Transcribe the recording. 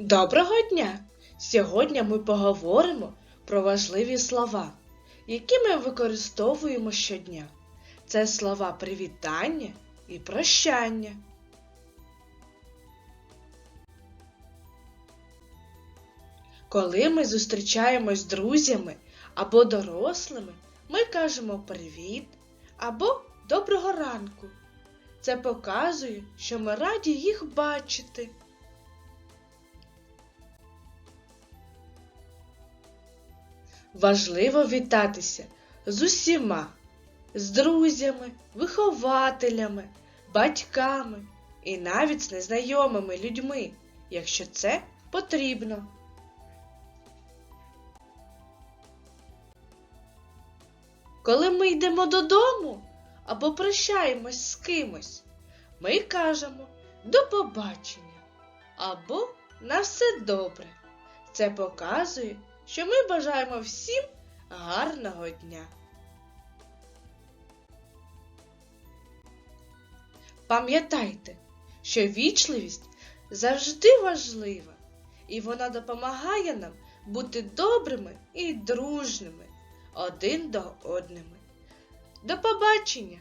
Доброго дня! Сьогодні ми поговоримо про важливі слова, які ми використовуємо щодня. Це слова привітання і прощання. Коли ми зустрічаємось з друзями або дорослими, ми кажемо привіт або доброго ранку. Це показує, що ми раді їх бачити. Важливо вітатися з усіма, з друзями, вихователями, батьками і навіть з незнайомими людьми, якщо це потрібно. Коли ми йдемо додому або прощаємось з кимось, ми кажемо до побачення або на все добре. Це показує, що ми бажаємо всім гарного дня. Пам'ятайте, що вічливість завжди важлива, і вона допомагає нам бути добрими і дружними один до одними. До побачення!